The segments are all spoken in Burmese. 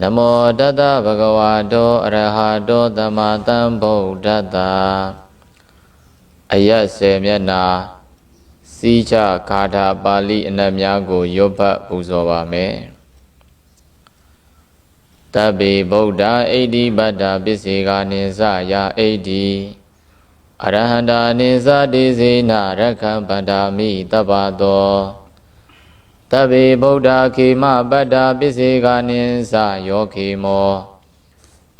နမောတတဗုဒ္ဓဝါတောအရဟတောသမ္မာသမ္ဗုဒ္ဓတ္တာအယတ်စေမျက်နာစီးချဂါထာပါဠိအနတ်များကိုရွတ်ဖတ်ပူဇော်ပါမယ်တဗ္ဗေဗုဒ္ဓအိဋ္ဌိပတ္တာပစ္စေကာနိသယာအိဋ္ဌိအရဟန္တာနိသတိစေနရက္ခံပန္တာမိတပ္ပတော တဗ္ဗေဗုဒ္ဓခေမပတ္တာပစ္စေကာနိသယောခေမော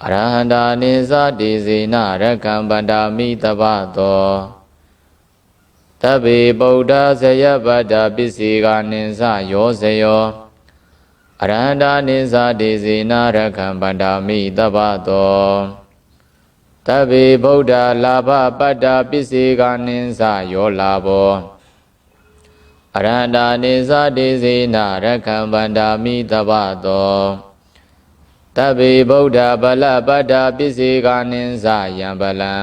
အရဟန္တာနိသတိစေနရက္ခံပန္တာမိတပ္ပတောတဗ္ဗေဗုဒ္ဓဇယပတ္တာပစ္စေကာနိသယောဇယောအရဟန္တာနိသတိစေနရက္ခံပန္တာမိတပ္ပတောတဗ္ဗေဗုဒ္ဓလာဘပတ္တာပစ္စေကာနိသယောလာဘော အရဟန္တာနိသတိစေနရက္ခံပန္တာမိတပ္ပတောတဗ္ဗေဗုဒ္ဓဗလပတ္တာပစ္စေကာနိသယံပလံ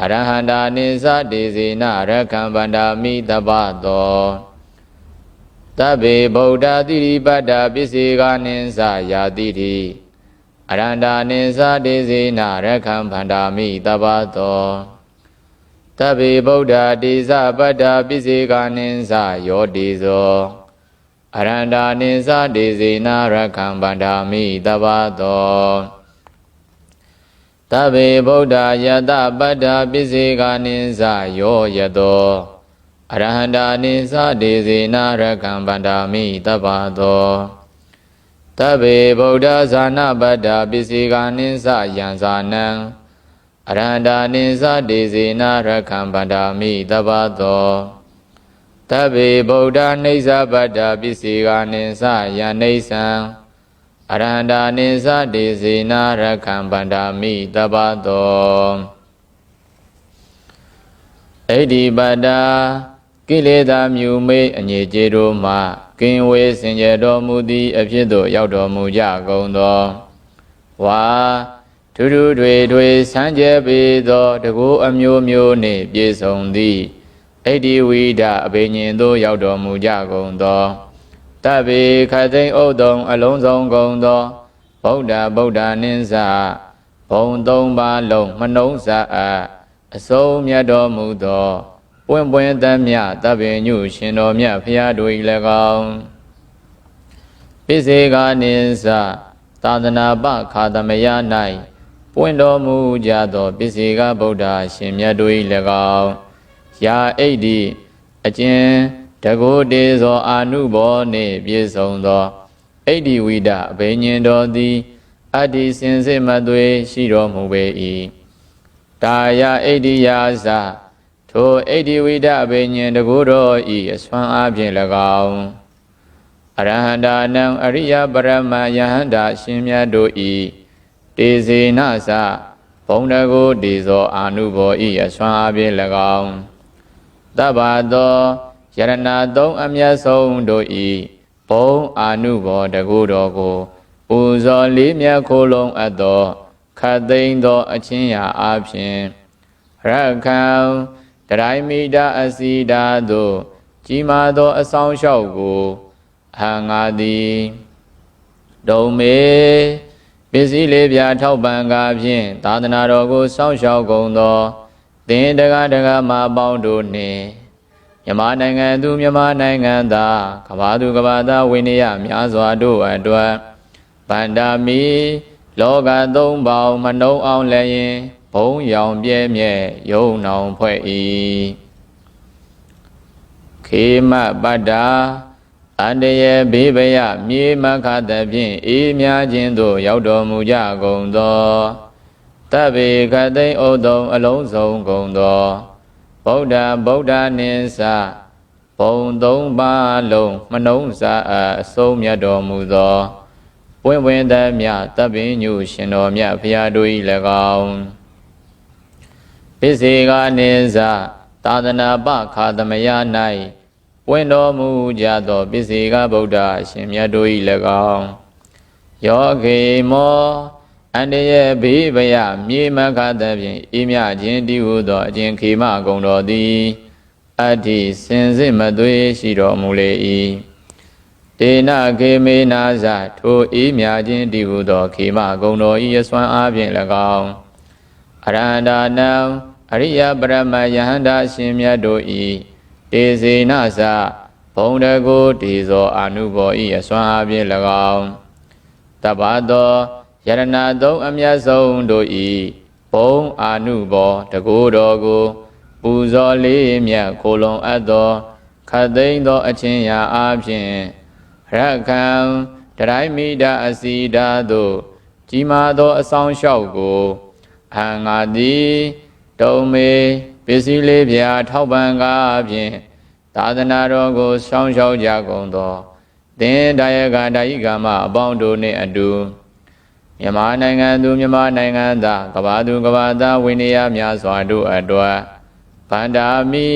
အရဟန္တာနိသတိစေနရက္ခံပန္တာမိတပ္ပတောတဗ္ဗေဗုဒ္ဓတိရိပတ္တာပစ္စေကာနိသယာတိတိအရန္တာနိသတိစေနရက္ခံပန္တာမိတပ္ပတော တဗ္ဗေဗုဒ္ဓတိသပတ္တာပစ္စေကာနိသယောတိဇောအရန္တာနိသတိစေနရက္ခံပန္တာမိတပ္ပတောတဗ္ဗေဗုဒ္ဓယတပတ္တာပစ္စေကာနိသယောယတောအရဟန္တာနိသတိစေနရက္ခံပန္တာမိတပ္ပတောတဗ္ဗေဗုဒ္ဓဇာနာပတ္တာပစ္စေကာနိသယံဇာနံ အရဟန္တာနိသတိစေနရက္ခံပန္တာမိတပ္ပတောတဗ္ဗေဗုဒ္ဓနေသပတ္တာပစ္စေကာနိသယံနေသံအရဟန္တာနိသတိစေနရက္ခံပန္တာမိတပ္ပတောဣတိပတ္တာကိလေသာမြူမေးအငြိကျေတို့မှကင်းဝေးစင်ကြယ်တော်မူသည့်အဖြစ်သို့ရောက်တော်မူကြကုန်သောဝါ ထူးထူးထွေထွေဆန်းကျဲပေသောတကူအမျိုးမျိုးနှင့်ပြည့်စုံသည့်ဣတိဝိဒအဘိညာဉ်သို့ရောက်တော်မူကြကုန်သောတဗ္ဗေခသိမ့်ဥဒ္ဒံအလုံးစုံကုန်သောဗုဒ္ဓဗုဒ္ဓနိစ္စ ဘုံသုံးပါးလုံးမနှုံးစာအပ်အဆုံးမြတ်တော်မူသောပွင့်ပွင့်တမ်းမြတဗ္ဗညုရှင်တော်မြတ်ဖရာတို့၏၎င်းပိစေကာနိစ္စသာသနာပခါသမယ၌ ပွင့်တော်မူကြသောပိစေကဗုဒ္ဓရှင်မြတ်တို့၏၎င်းယာအိတ်ဒီအကျဉ်တကုတေဇောအာနုဘောနှင့်ပြည့်စုံသောအိတ်ဒီဝိဒအဘိညာဉ်တော်သည်အတ္တိစင်စစ်မသွေရှိတော်မူပေ၏တာယအိတ်ဒီယာသထိုဣတိဝိဒအဘိညာဉ်တကူတော်ဤအစွမ်းအားဖြင့်၎င်းအရဟန္တာနံအရိယပရမယဟန္တာရှင်မြတ်တို့ဤ တေဇေနသဘုံတကူတေဇောအာနုဘောဤအစွမ်းအားဖြင့်၎င်းတဗ္ဗသောယရဏသုံးအမျက်ဆုံးတို့ဤဘုံအာနုဘောတကူတော်ကိုပူဇော်လေးမြတ်ခိုးလုံးအပ်သောခတ်သိမ်းသောအချင်းရာအားဖြင့်ရခံတရိုင်းမီတာအစီတာသို့ကြီးမားသောအဆောင်လျှောက်ကိုအဟံငါသည်ဒုံမေ ပစ္စည်းလေးပြထောက်ပံကားဖြင့်သာသနာတော်ကိုစောင့်ရှောက်ကုန်သောသင်တကားတကားမပေါင်းတို့နှင့်မြန်မာနိုင်ငံသူမြန်မာနိုင်ငံသားကဘာသူကဘာသားဝိနည်းများစွာတို့အတွက်ဗန္ဒာမီလောကသုံးပေါင်းမနှုံအောင်လည်းရင်ဘုံရောင်ပြဲမြဲယုံနောင်ဖွဲ့၏ခေမပတ္တာ အန္တရေဘေးဘယမြေမခသဖြင့်အေးမြခြင်းသို့ရောက်တော်မူကြကုန်သောတဗ္ဗေခသိမ့်ဥဒ္ဒံအလုံးစုံကုန်သောဗုဒ္ဓဗုဒ္ဓနိစ္စဘုံသုံးပါးလုံးမနှုံးစာအဆုံးမြတ်တော်မူသောပွင့်ပွင့်တည်းမြတပ်ပင်ညုရှင်တော်မြတ်ဖရာတို့၏၎င်းပစ္စေကနိစ္စသာသနာပခါသမယ၌ ပွင့်တော်မူကြသောပစ္စေကဗုဒ္ဓရှင်မြတ်တို့၏၎င်းယောဂေမောအန္တရဲ့ဘေးဗယမြေမခသဖြင့်ဤမြခြင်းတည်ဟုသောအကျင့်ခေမကုံတော်သည်အတ္တိစင်စစ်မသွေးရှိတော်မူလေ၏တတေနခေမေနာဇထိုအေးမြခြင်းတည်ဟုသောခေမဂုံတော်ဤအစွမ်းအားဖြင့်၎င်းအရဟန္တာနံအရိယပရမယဟန္တာရှင်မြတ်တို့ ဤတေစေနဇဘုံတကိုတေဇောအာနုဘောဤအစွမ်းအားဖြင့်၎င်းတပ္ပသောယရဏသုံးအမျက်ဆုံးတို့ဤဘုံအာနုဘောတကိုတော်ကိုပူဇော်လေးမြတ်ကိုလုံအပ်သောခတ်သိမ်းသောအချင်းရာအားဖြင့်ရခံတရိုင်းမိဒအစီဓာတို့ကြီးမားသောအဆောင်လျှောက်ကိုအဟံငါသည်တုံမေ ပစ္စည်းလေးပြာထောက်ပံကားဖြင့်သာသနာတော်ကိုစောင့်ရှောက်ကြကုန်သောသင်ဒါယကဒါယိကမအပေါင်းတို့နှင့်အတူမြန်မာနိုင်ငံသူမြန်မာနိုင်ငံသားကဘာသူကဘာသားဝိနည်းများစွာတို့အတွက်ဗန္ဒာမီ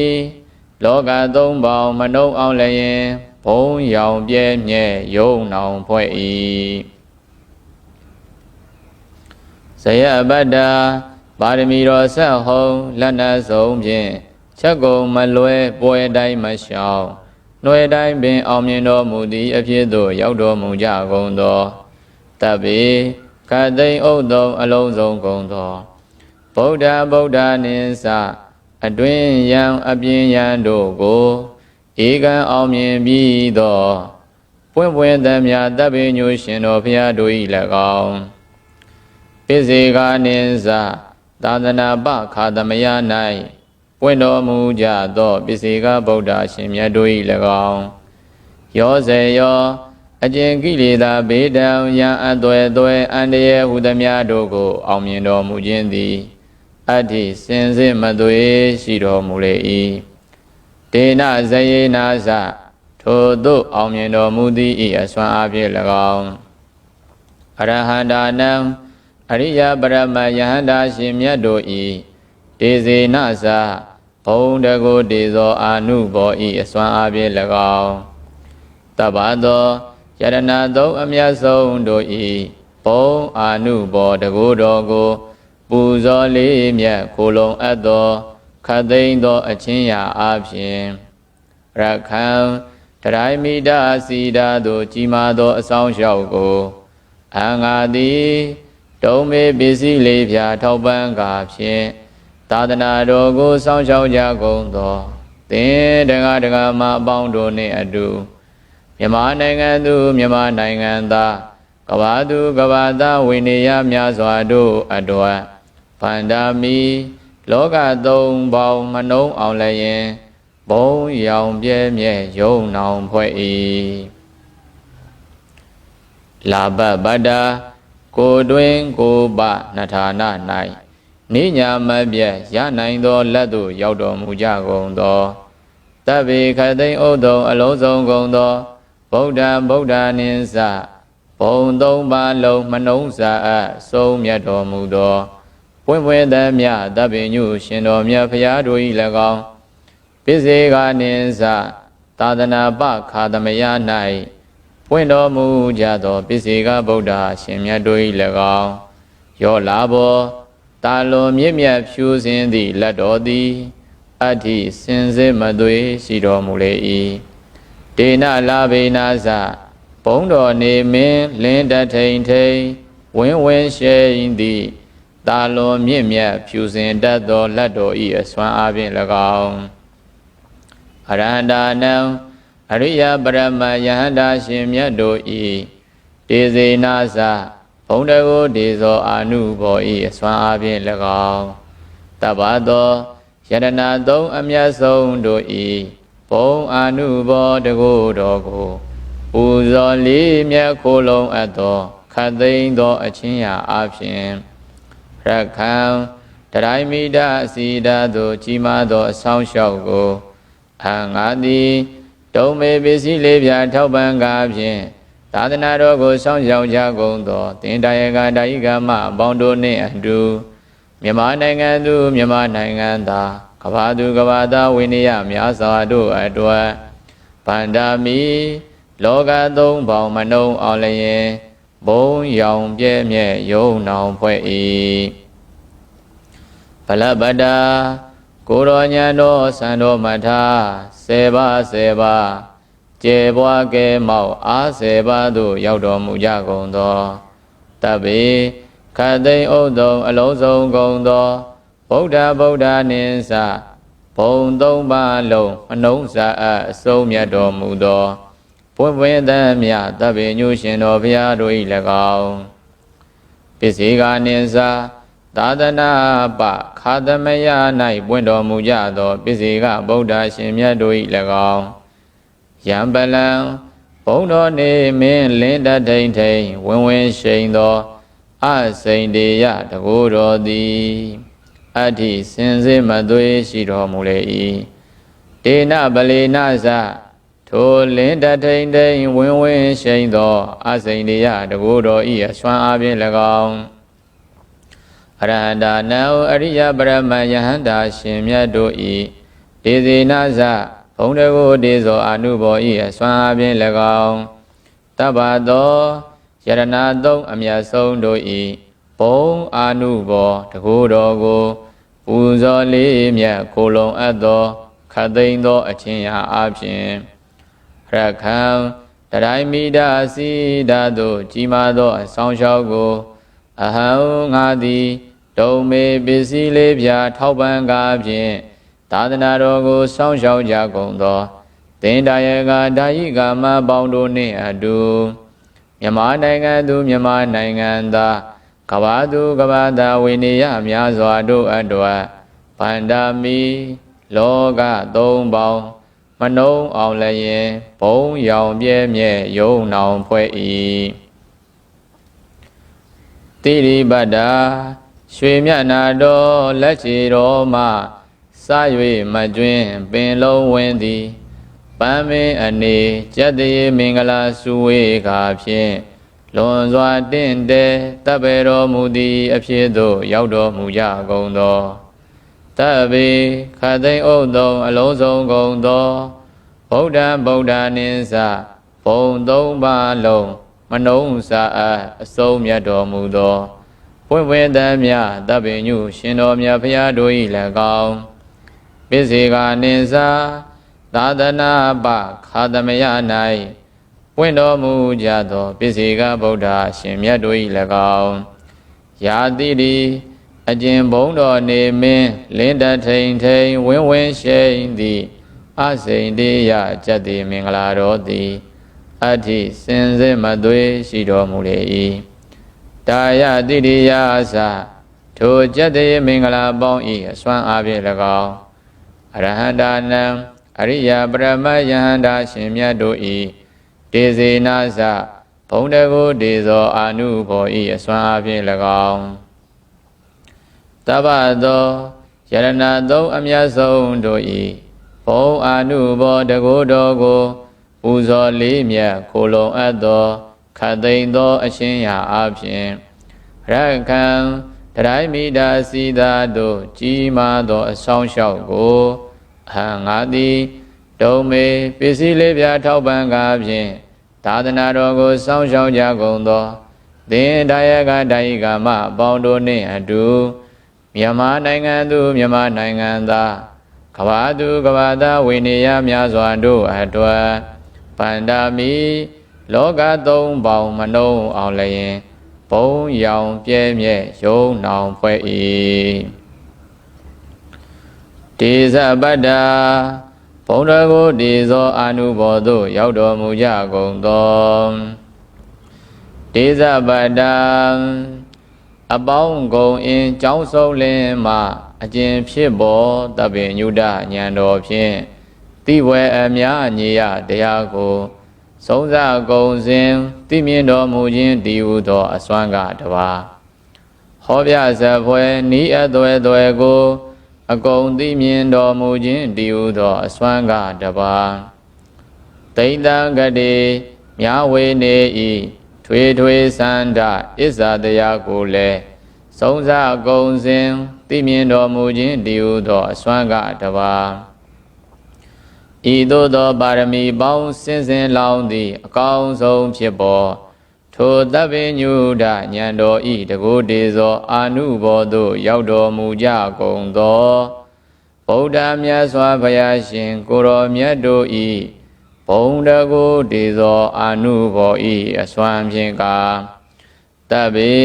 လောကသုံးပေါင်းမနှုံအောင်လည်းဘုံရောင်ပြဲမြဲယုံနောင်ဖွဲ့၏ဇယပတ္တာ ပါရမီတော်ဆက်ဟုံလက်နက်ဆုံးဖြင့်ချက်ကုံမလွဲပွဲတိုင်းမလျှောက်နှွယ်တိုင်းပင်အောင်မြင်တော်မူသည့်အဖြစ်သို့ရောက်တော်မူကြကုန်သောတပ်ပေကတိန်ဥဒ္ဒုံအလုံးစုံကုန်သောဗုဒ္ဓဗုဒ္ဓနိသအတွင်ယံအပြင်ယံတို့ကိုဧကံအောင်မြင်ပြီးသောပွင့်ပွင့်သမျှတပ်ပေညိုရှင်တော်ဖျားတို့၏၎င်းပိစေကာနိသ သာသနာပခါသမယ၌ပွင့်တော်မူကြသောပိစေကဗုဒ္ဓရှင်မြတ်တို့၏၎င်းရောစေရောအကျင်ကိလေသာဘေးတံယံအသွဲသွဲအန္တရာယ်ဟုသမျှတို့ကို အောင်မြင်တော်မူခြင်းသည်အတ္တိစင်စစ်မသွေရှိတော်မူလေ၏ဒေနဇယေနာသထိုသို့အောင်မြင်တော်မူသည်ဤအစွမ်းအပြည့်၎င်းအရဟန္တာနံ အရိယပရမယဟန္တာရှင်မြတ်တို့ဤဒေဇေနသဘုံတကိုဒေဇောအာနုဘောဤအစွမ်းအပြည့်၎င်းတပ္ပသောယရဏသုံးအမြတ်ဆုံးတို့ဤဘုံအာနုဘောတကိုတော်ကိုပူဇော်လေးမြတ်ကိုလုံအပ်သောခတ်သိမ်းသောအချင်းရာအပြင်ရခံတရိုင်းမိဒစီဓာတို့ကြီးမားသောအဆောင်လျှောက်ကိုအငါသည် တုံးမေပစ္စည်းလေးဖြာထောက်ပံ့ကာဖြင့်သာသနာတော်ကိုစောင့်ရှောက်ကြကုန်သောသင်တကားတကားမအပေါင်းတို့နှင့်အတူမြန်မာနိုင်ငံသူမြန်မာနိုင်ငံသားကဘာသူကဘာသားဝိနည်းများစွာတို့အတွက်ဗန္ဒာမီ လောကသုံးပေါင်းမနှုံအောင်လည်းရင်ဘုံရောင်ပြဲမြဲယုံနောင်ဖွဲ့၏လာဘဗတ္တာ ကိုတွင်ကိုပနထာနာ၌နိညာမပြည့်ရနိုင်သောလက်သို့ရောက်တော်မူကြကုန်သောတဗ္ဗေခသိန်ဥဒ္ဒုံအလုံးစုံကုန်သောဗုဒ္ဓဗုဒ္ဓနိသဘုံသုံးပါလုံးမနှုံးစာအပ်ဆုံးမြတ်တော်မူသောပွင့်ပွင့်သည်မြတပင်ညုရှင်တော်မြတ်ဖရာတို့၏၎င်းပိစေကနိသသာသနာပခါသမယ၌ ပွင့်တော်မူကြသောပိစေကဗုဒ္ဓရှင်မြတ်တို့၏၎င်းရောလာဘောတာလွန်မြင့်မြတ်ဖြူစင်သည့်လက်တော်သည်အဋ္ဌိစင်စစ်မသွေရှိတော်မူလေ၏ဒေနလာဘေနာသဘုံတော်နေမင်းလင်းတထိန်ထိန်ဝင်းဝင်းရှဲ၏သည်တာလွန်မြင့်မြတ်ဖြူစင်တတ်သောလက်တော်ဤအစွမ်းအားဖြင့်၎င်းအရဟန္တာနံ အရိယပရမယဟန္တာရှင်မြတ်တို့ဤဒေဇေနာသဘုံတကိုဒေဇောအာနုဘောဤအစွမ်းအားဖြင့်၎င်းတပ္ပသောယတနာသုံးအမျက်ဆုံးတို့ဤဘုံအာနုဘောတကိုတော်ကိုပူဇော်လေးမြတ်ခိုးလုံးအပ်သောခတ်သိမ်းသောအချင်းရာအဖြစ်ရခံတရိုင်းမိဒအစီဓာသို့ကြီးမားသောအဆောင်လျှောက်ကိုအငါသည် တုံမေပစ္စည်းလေးပြထောက်ပံ့ကားဖြင့်သာသနာတော်ကိုစောင့်ရှောက်ကြကုန်သောတင်တယကဒါယိကမအပေါင်းတို့နှင့်အတူမြန်မာနိုင်ငံသူမြန်မာနိုင်ငံသားကဘာသူကဘာသားဝိနည်းများစွာတို့အတွက်ဗန္ဒာမီလောကသုံးပေါင်းမနှုံအောင်လျင်ဘုံရောင်ပြဲမြဲယုံနောင်ဖွဲ့၏ဗလပတ္တာ ကိုရောညာတော်စံတော်မထာဆေပါဆေပါကျေပွားကဲမောက်အားစေပါသို့ရောက်တော်မူကြကုန်သောတပ္ပေခတ်သိမ်းဥဒုံအလုံးစုံကုန်သောဗုဒ္ဓဗုဒ္ဓနိစ္စဘုံသုံးပါလုံးမနှုံးစာအပ်အစုံမြတ်တော်မူသောပွင့်ပွင့်သမ်းမြတ်တပ္ပေညုရှင်တော်ဘုရားတို့၏၎င်းပစ္စေကနိစ္စ သာသနာပခါသမယ၌ပွင့်တော်မူကြသောပစ္စေကဗုဒ္ဓရှင်မြတ်တို့၏၎င်းယံပလံဘုံတော်နေမင်းလင်းတထိန်ထိန်ဝင်ဝင်ရှိန်သောအစိန်တေယတကူတော်သည်အဋ္ဌိစင်စစ်မသွေးရှိတော်မူလေ၏ဒေနပလေနသထိုလင်းတထိန်ထိန်ဝင်ဝင်ရှိန်သောအစိန်တေယတကူတော်၏အစွမ်းအားဖြင့်၎င်း အရဟန္တာနံအရိယပရမယဟန္တာရှင်မြတ်တို့၏ဒေဇေနသဘုံတကုဒေဇောအာနုဘောဤအစွမ်းအပြင်၎င်းတပ္ပသောယရဏသုံးအမြတ်ဆုံးတို့ဤဘုံအာနုဘောတကုတော်ကိုပူဇော်လေးမြတ်ကိုလုံးအပ်သောခတ်သိမ်းသောအချင်းရာအပြင်ရခံတတိုင်းမိဒာစီဓာတို့ကြီးမားသောအဆောင်လျှောက်ကို အဟံငါသည်ဒုံမေပစ္စည်းလေးပြာထောက်ပံ့ကားဖြင့်သာသနာတော်ကိုစောင့်ရှောက်ကြကုန်သောသင်္ဒါယကဒါယိကာမပေါင်းတို့နှင့်အတူမြန်မာနိုင်ငံသူမြန်မာနိုင်ငံသားကဘာသူကဘာသာဝိနည်းများစွာတို့အတွက်ဗန္ဒာမီလောကသုံးပေါင်းမနှုံးအောင်လည်းရင်ဘုံရောင်ပြဲမြဲယုံနောင်ဖွဲ့၏ တိရိပတ္တာရွှေမြတ်နာတော်လက်ချေတော်မှစ၍မကျွင်းပင်လုံးဝင်းသည်ပန်းမင်းအနေကြက်တရေမင်္ဂလာစုဝေးကာဖြင့်လွန်စွာတင့်တယ်တပ်ပေတော်မူသည်အဖြစ်သို့ရောက်တော်မူကြကုန်သောတပ်ပေခတ်သိမ်းဥသုံးအလုံးစုံကုန်သောဗုဒ္ဓဗုဒ္ဓနိစ္စဘုံသုံးပါလုံး မနှုံးစာအပ်အစုံမြတ်တော်မူသောပွင့်ပွင့်တမ်းမြတပ်ပေညုရှင်တော်မြတ်ဖရာတို့၏၎င်းပိစေကနိစ္စသာသနာပခါသမယ၌ပွင့်တော်မူကြသောပိစေကဗုဒ္ဓရှင်မြတ်တို့၏၎င်းယာတိတိအကျင်ဘုံတော်နေမင်းလင်းတထိန်ထိန်ဝင်းဝင်းရှိန်သည်အစိန်တေယကြက်တိမင်္ဂလာတော်သည် အဋ္ဌိစင်စစ်မသွေးရှိတော်မူလေ၏တာယတိရိယအစထိုကြက်တိမင်္ဂလာပေါင်း၏အစွမ်းအားဖြင့်၎င်းအရဟန္တာနံအရိယပရမယဟန္တာရှင်မြတ်တို့ဤဒေဇေနာသဘုံတကုဒေဇောအာနုဘောဤအစွမ်းအဖြင့်၎င်းတပ္ပသောယရဏသုံးအမြတ်ဆုံးတို့ဤဘုံအာနုဘောတကုတော်ကို ပူဇော်လေးမြတ်ကိုလုံအပ်သောခတ်သိမ်းသောအရှင်ရာအဖြစ်ရခံတတိုင်းမိတာစီသာတို့ကြီးမားသောအဆောင်လျှောက်ကိုအဟံငါသည်ဒုံမေပစ္စည်းလေးပြားထောက်ပံ့ကားဖြင့်သာသနာတော်ကိုစောင့်ရှောက်ကြကုန်သောသင်ဒါယကဒါယိကာမအပေါင်းတို့နှင့်အတူမြန်မာနိုင်ငံသူမြန်မာနိုင်ငံသားကဘာသူကဘာသာဝိနည်းများစွာတို့အတွက် ဗန္ဒာမီလောကသုံးပေါင်းမနှုံအောင်လျင်ဘုံရောင်ပြဲမြဲယုံနောင်ဖွဲ့၏ဒေဇပတ္တာဘုံတော်ကိုဒေဇောအာနုဘောသို့ရောက်တော်မူကြကုန်သောဒေဇပတ္တာအပေါင်းကုန်အင်းကြောင်းဆုံးလင်းမှအကျင်ဖြစ်ပေါ်တပင်ညုဒညံတော်ဖြင့် တိဝဲအများအညီယတရားကိုဆုံးစကုံစဉ်သိမြင်တော်မူခြင်းတည်ဟုသောအစွမ်းကတပါဟောပြဇပွဲဤအသွဲသွဲကိုအကုန်သိမြင်တော်မူခြင်းတည်ဟုသောအစွမ်းကတပါတိတံကတိမြဝေနေဤထွေထွေစန္ဒဣဇာတရားကိုလည်းဆုံးစကုံစဉ်သိမြင်တော်မူခြင်းတည်ဟုသောအစွမ်းကတပါ ဤသို့သောပါရမီပေါင်းစင်စင်လောင်းသည် အကောင်းဆုံးဖြစ်ပေါ်ထိုတပ္ပညုဒညံတော်ဤတကုတေဇောအာနုဘောသို့ရောက်တော်မူကြကုန်သောဗုဒ္ဓမြတ်စွာဘုရားရှင်ကိုရောမြတ်တို့ဤဘုံတကုတေဇောအာနုဘောဤအစွမ်းဖြင့်ကာတဗ္ဗေ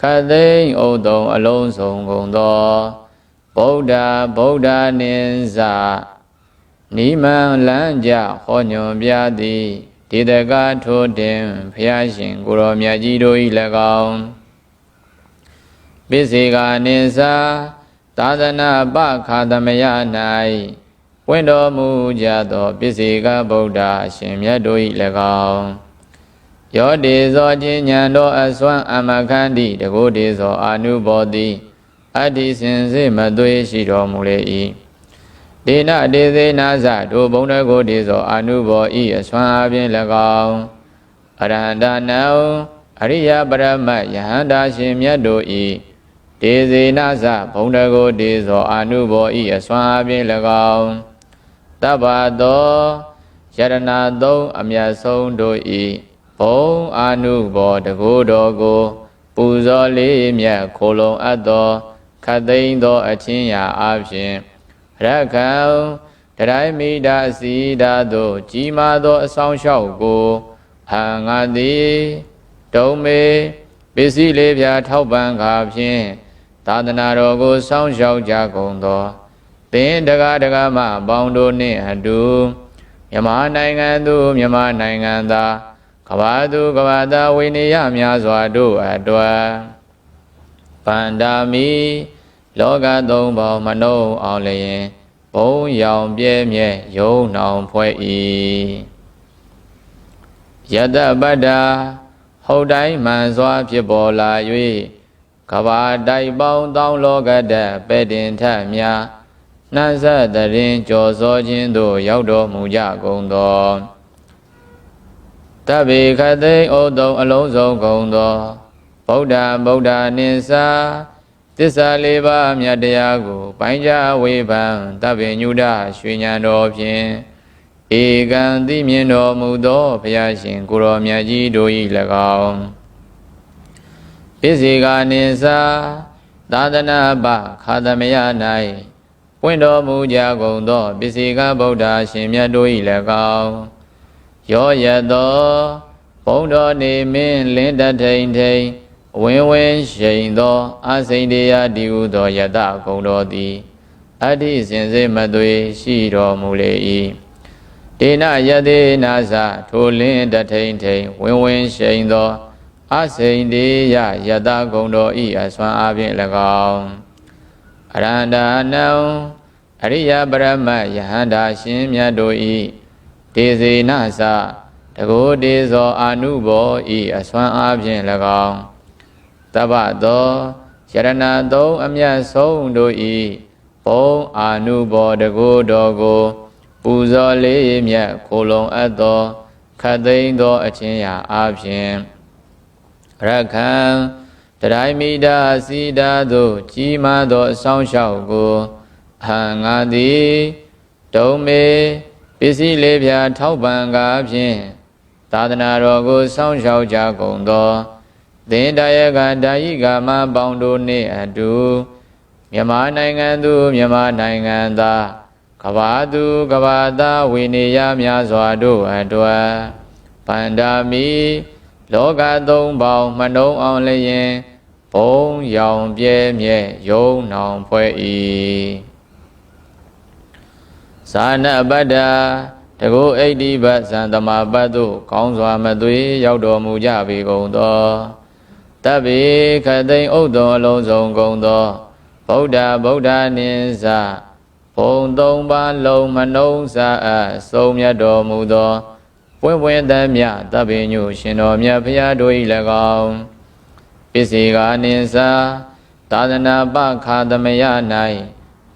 ခသိမ့်ဥတုံအလုံးစုံကုန်သောဗုဒ္ဓဗုဒ္ဓနိစ္စ နိမံလမ်းကြဟောညွန်ပြသည်ဒေတကထိုတင်ဖျားရှင်ကိုရောမြတ်ကြီးတို့ဤ၎င်းပိစေကာနိစ္စသာသနာပခာသမယ၌ပွင့်တော်မူကြသောပိစေကဗုဒ္ဓအရှင်မြတ်တို့၏၎င်းယောဒေဇောခြင်းဉာဏ်တော်အစွမ်းအမခန္တိတကုဒေဇောအာနုဘောတိအတ္တိစင်စေမသွေရှိတော်မူလေ၏ ဒေနဒေသေနာဇတို့ဘုံတကုဒေဇောအာနုဘောဤအစွမ်းအပြင်၎င်းအရဟန္တနံအရိယပရမတ်ယဟန္တာရှင်မြတ်တို့၏ဒေဇေနဇဘုံတကုဒေဇောအာနုဘောဤအစွမ်းအပြင်၎င်းတဗ္ဗသောယရဏသုံးအမြတ်ဆုံးတို့ဤဘုံအာနုဘောတကူတော်ကို ပူဇော်လေးမြတ်ခိုလုံအပ်သောခတ်သိမ်းသောအချင်းရာအဖြစ် ရခံတရိုင်းမိတာစီတာတို့ကြီးမားသောအဆောင်လျှောက်ကိုဟံငါသည်တုံမေပစ္စည်းလေးပြထောက်ပံ့ကားဖြင့်သာသနာတော်ကိုစောင့်ရှောက်ကြကုန်သောသင်တကားတကားမှပေါင်းတို့နှင့်အတူမြန်မာနိုင်ငံသူမြန်မာနိုင်ငံသားကဘာသူကဘာသားဝိနည်းရများစွာတို့အတွက်ပန္ဒာမီ လောကသုံးပေါင်းမနှုံအောင်လျင်ဘုံရောင်ပြဲမြဲယုံနှောင်ဖွဲ့၏ယတပတ္တာဟုတ်တိုင်းမှန်စွာဖြစ်ပေါ်လာ၍ကဘာတိုက်ပေါင်းတောင်းလောကတပဲ့တင်ထများနှံဆက်တရင်ကြော်စောခြင်းသို့ရောက်တော်မူကြကုန်သောတဗ္ဗေခသိဩတုံအလုံးစုံကုန်သောဗုဒ္ဓဗုဒ္ဓနိစ္စ သစ္စာလေးပါးမြတ်တရားကို ပိုင်းခြားဝေဖန်တဗ္ဗညုဒရွှေဉာဏ်တော်ဖြင့်ဧကံသိမြင်တော်မူသောဘုရားရှင်ကိုရောမြတ်ကြီးတို့၏၎င်းပစ္စေကာနိစ္စသာသနာပခါသမယ၌ပွင့်တော်မူကြကုန်သောပစ္စေကဗုဒ္ဓရှင်မြတ်တို့၏၎င်းရောရသောဘုံတော်နေမင်းလင်းတထိန်ထိန် ဝင်းဝင်းရှိန်သောအစိန်တရားဒီဟုသောယတဂုံတော်သည်အတ္တိစင်စေမသွေရှိတော်မူလေ၏ဒေနယတိနာသထိုလင်းတထိန်ထိန်ဝင်းဝင်းရှိန်သောအစိန်တရားယတဂုံတော်ဤအစွမ်းအပြင်၎င်းအရန္တာနံအရိယပရမတ်ယဟန္တာရှင်မြတ်တို့ဤဒေဇေနသတကိုးဒေဇောအာနုဘောဤအစွမ်းအားဖြင့်၎င်း တပ္ပသောယရဏသုံးအမြတ်ဆုံးတို့ဤဘုံအာနုဘောတကိုးတော်ကို ပူဇော်လေးမြတ်ခိုလုံအပ်သောခတ်သိမ်းသောအချင်းရာအားဖြင့်ရခံတရိုင်းမိတာစီတာသို့ကြီးမားသောအဆောင်လျှောက်ကိုအဟံငါသည်တုံမေပစ္စည်းလေးပြာထောက်ပံ့ကားဖြင့်သာသနာတော်ကိုစောင့်ရှောက်ကြကုန်သော သင်တယကဒါယိကာမပေါင်းတို့နှင့်အတူမြန်မာနိုင်ငံသူမြန်မာနိုင်ငံသားကဘာသူကဘာသားဝိနေယများစွာတို့အတွက်ဗန္ဒာမီလောကသုံးပေါင်းမနှုံအောင်လျင်ဘုံရောင်ပြဲမြဲယုံနောင်ဖွဲ့၏သာနပတ္တာတကုအိဋ္ဌိပဇံတမပတ်သို့ကောင်းစွာမသွေ ရောက်တော်မူကြပေကုန်သော တဗ္ဗေခသိမ့်ဥဒ္ဒောအလုံးစုံကုန်သောဗုဒ္ဓဗုဒ္ဓနိစ္စဘုံသုံးပါးလုံးမနှုံးစာအဆုံးမြတ်တော်မူသောပွင့်ပွင့်သမျှတဗ္ဗညုရှင်တော်မြတ်ဖရာတို့၏၎င်းပစ္စေကာနိစ္စသာသနာပခာသမယ၌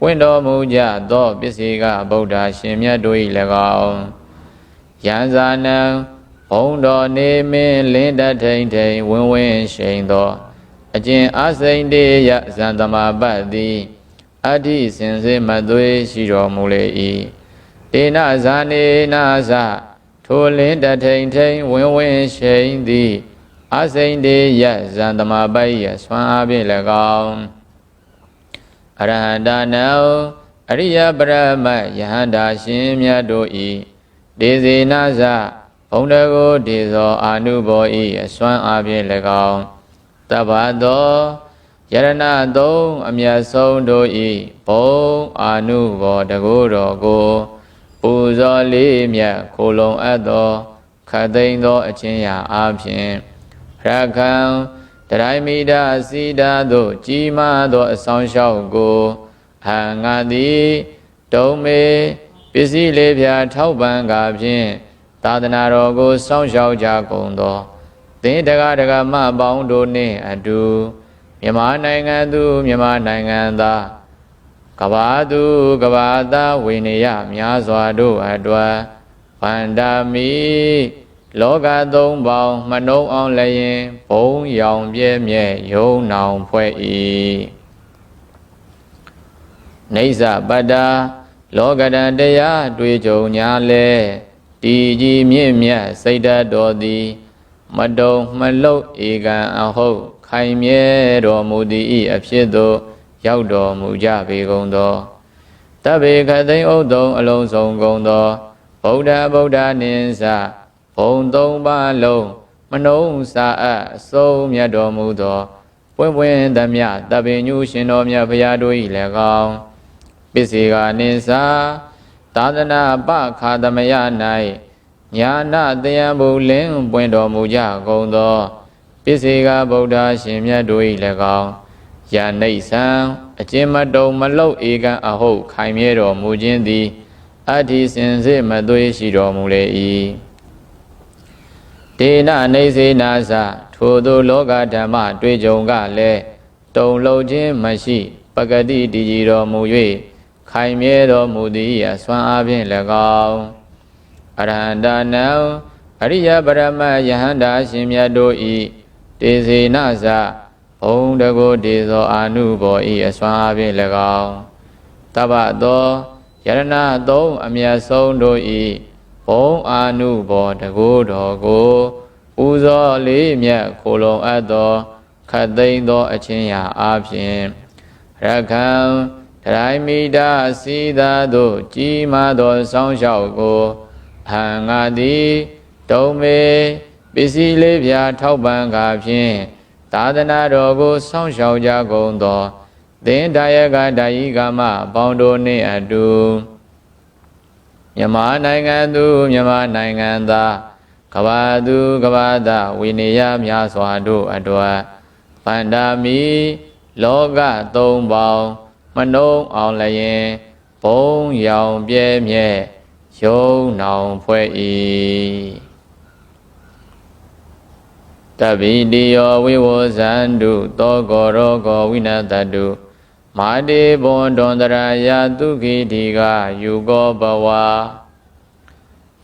ပွင့်တော်မူကြသောပစ္စေကဗုဒ္ဓရှင်မြတ်တို့၏၎င်းယံဇာနံ ဘုံတော်နေမင်းလင်းတထိန်ထိန်ဝင်းဝင်းရှိန်သောအကျင်အစိန်တေယဇန်သမပတ်သည်အဋ္ဌိစင်စေမသွေးရှိတော်မူလေ၏တေနဇာနေနာဇထိုလင်းတထိန်ထိန်ဝင်းဝင်းရှိန်သည်အစိန်တေယဇန်သမပတ်၏ဆွမ်းအားဖြင့်၎င်းအရဟန္တာနံအရိယပရမယဟန္တာရှင်မြတ်တို့ဤဒေဇေနသ ဘုံတကိုဒေဇောအာနုဘောဤအစွမ်းအားဖြင့်၎င်းတဗ္ဗသောယရဏသုံးအမြတ်ဆုံးတို့ဤဘုံအာနုဘောတကိုတော်ကို ပူဇော်လေးမြတ်ခိုလုံအပ်သောခတ်သိမ်းသောအချင်းရာအားဖြင့်ရခံတရိုင်းမိတာစီတာတို့ကြီးမားသောအဆောင်လျှောက်ကိုဟံငါသည်တုံးမေပစ္စည်းလေးဖြာထောက်ပံ့ကာဖြင့် သာသနာတော်ကိုစောင့်ရှောက်ကြကုန်သောသင်တကားတကာမပေါင်းတို့နှင့်အတူမြန်မာနိုင်ငံသူမြန်မာနိုင်ငံသားကဘာသူကဘာသားဝိနည်းများစွာတို့အတွက်ဗန္ဒာမီလောကသုံးပေါင်းမနှုံအောင်လည်းရင်ဘုံရောင်ပြဲမြဲယုံနောင်ဖွဲ့၏နေဇပတ္တာလောကရန်တရားတွေ့ကြုံညာလဲ တည်ကြည်မြင့်မြတ်စိတ်ဓာတ်တော်သည်မတုံမလုတ်ဧကံအဟုတ်ခိုင်မြဲတော်မူသည်ဤအဖြစ်သို့ရောက်တော်မူကြပေကုန်သောတဗ္ဗေခသိမ့်ဥဒ္ဒုံအလုံးစုံကုန်သောဗုဒ္ဓဗုဒ္ဓနိစ္စဘုံသုံးပါးလုံးမနှုံးစာအပ်အစုံမြတ်တော်မူသောပွင့်ပွင့်သမျှတပင်ညူရှင်တော်မြတ်ဘုရားတို့၏၎င်းပစ္စေကနိစ္စ သာသနာပခါသမယ၌ညာနာတယံဘုလင်းပွင့်တော်မူကြကုန်သောပစ္စေကဗုဒ္ဓရှင်မြတ်တို့၏၎င်းယာနိဆံအကျဉ်မတုံမလုတ်ဧကံအဟုတ်ခိုင်မြဲတော်မူခြင်းသည်အတ္တိစင်စစ်မသွေးရှိတော်မူလေ၏ဒေနနေစေနာသထိုသို့လောကဓမ္မတွေ့ကြုံကလည်းတုံလုံးခြင်းမရှိ ပဂတိတည်ကြည်တော်မူ၍ ခိုင်မြဲတော်မူသည်အစွမ်းအားဖြင့်၎င်းအရဟန္တာနံအရိယပရမယဟန္တာရှင်မြတ်တို့ဤတေစေနသဘုံတကိုတေသောအာနုဘောဤအစွမ်းအားဖြင့်၎င်းတပ္ပသောယရဏသုံးအမြတ်ဆုံးတို့ဤဘုံအာနုဘောတကိုတော်ကိုပူဇော်လေးမြတ်ခိုလုံအပ်သောခတ်သိမ်းသောအချင်းရာအားဖြင့်ရခံတ ရိုင်းမိတာစီသာတို့ကြီးမားသောစောင်းလျှောက်ကိုဟံငါသည်တုံးမေပစ္စည်းလေးဖြာထောက်ပံ့ကာဖြင့်သာသနာတော်ကိုစောင့်ရှောက်ကြကုန်သောသင်ဒါယကဒါယိကမပေါင်းတို့နှင့်အတူမြန်မာနိုင်ငံသူမြန်မာနိုင်ငံသားကဘာသူကဘာသာဝိနည်းများစွာတို့အတွက်ဗန္ဒာမီလောကသုံးပေါင်း မနှုံအောင်လျင်ဘုံရောင်ပြဲမြဲယုံနောင်ဖွဲ့၏တပိတိယောဝိဝဇန္တုသောကောရောကောဝိနတတုမာတိဘွန်တွန်တရာယသုခိတိကယူကောဘဝ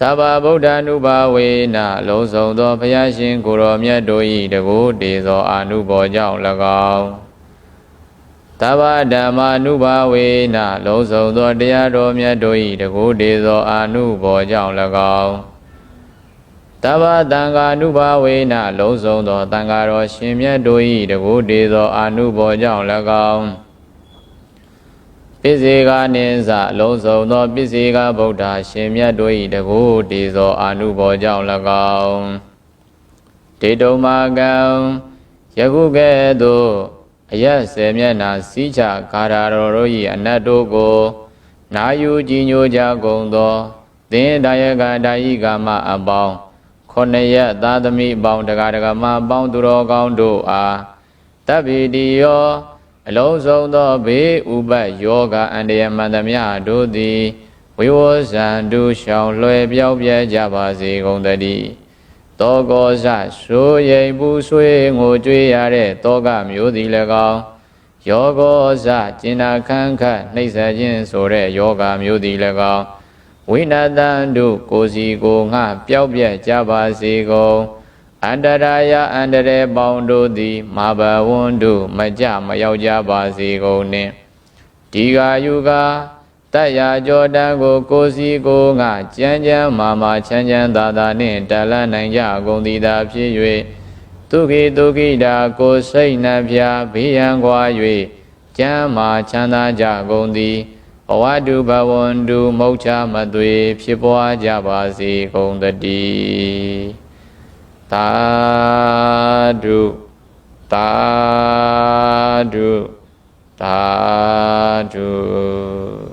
သဗ္ဗဗုဒ္ဓ ानु ဘာဝေနလုံးစုံသောဘုရားရှင်ကိုရောမြတ်တို့၏တကူတေသောအာနုဘောကြောင့်၎င်း သဗ္ဗဓမ္မာနုဘာဝေနလုံးစုံသောတရားတော်မြတ်တို့၏တကူတေသောအာနုဘောကြောင့်၎င်းတဗ္ဗတံဃာနုဘာဝေနလုံးစုံသောတံဃာတော်ရှင်မြတ်တို့၏တကူတေသောအာနုဘောကြောင့်၎င်းပစ္စေကနိစ္စလုံးစုံသောပစ္စေကဗုဒ္ဓရှင်မြတ်တို့၏တကူတေသောအာနုဘောကြောင့်၎င်းဒေတုံမာကံယခုကဲ့သို့ အယက်စေမျက်နာစီးချဂါရာတော်တို့၏အနတ်တို့ကိုနာယူကြည်ညိုကြကုန်သောသင်ဒါယကဒါယိကာမအပေါင်းခொနရက်သာသမီအပေါင်းတကားတကာမအပေါင်းသူတော်ကောင်းတို့အားတဗ္ဗေတိယောအလုံးစုံသောဘေးဥပတ်ယောဂအန္တရာယ်မှန်သမျှတို့သည်ဝိဝဇံတုရှောင်လွယ်ပြောက်ပြဲကြပါစေကုန်သတည်း တောကောဇဆိုရိမ်ပူဆွေးငိုကြွေးရတဲ့တောကမျိုးသည်၎င်းယောဂောဇကျင်နာခန့်ခတ်နှိမ့်ဆက်ခြင်းဆိုတဲ့ယောဂမျိုးသည်၎င်းဝိနတံတို့ကိုစီကိုငှပျောက်ပြက်ကြပါစေကုန်အန္တရာယအန္တရေပေါင်းတို့သည်မာဘဝွန်းတို့မကြမရောက်ကြပါစေကုန်နှင့်ဒီဃာယုကာ တတ္ရာကြောတံကိုကိုစီကိုငါကြမ်းကြမ်းမာမာချမ်းချမ်းသာသာနှင့်တလနိုင်ကြကုန်သည်သာဖြစ်၍သူကိသူကိတာကိုစိတ်နှပြဘေးရန်ကွာ၍ကြမ်းမာချမ်းသာကြကုန်သည်ဘဝတုဘဝန္တုမုတ်ချမသွေ ဖြစ်ပွားကြပါစေကုန်တည်းသာဓုသာဓုသာဓု